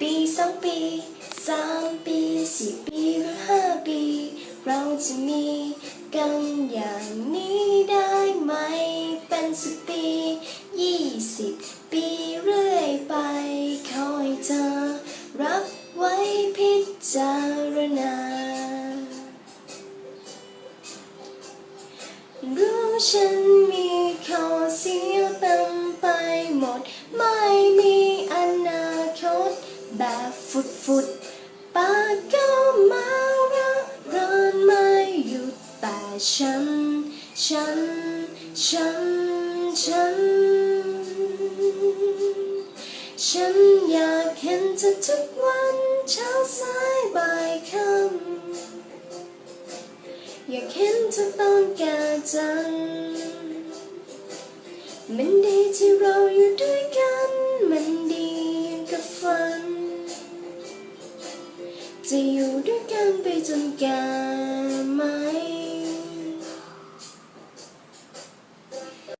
ปีสองปีสามปีสี่ปีหรือห้าปี เราจะมีกันอย่างนี้ได้ไหม เป็นสิบปียี่สิบปีเรื่อยไปขอให้เธอ รับไว้พิจารณารู้ฉันมีข้อเสียเต็มไปหมดไม่มี แบบฟุดฟุดๆปากก็มาระรานไม่หยุดแต่ฉัน ฉัน ฉัน ฉัน ฉันอยากเห็นเธอทุกวันเช้าสายบ่ายค่ำอยากเห็นเธอตอนแก่จังมันดีที่เราอยู่ด้วยกัน มันดีกับฝัน จะอยู่ด้วยกันไปจนแก่ม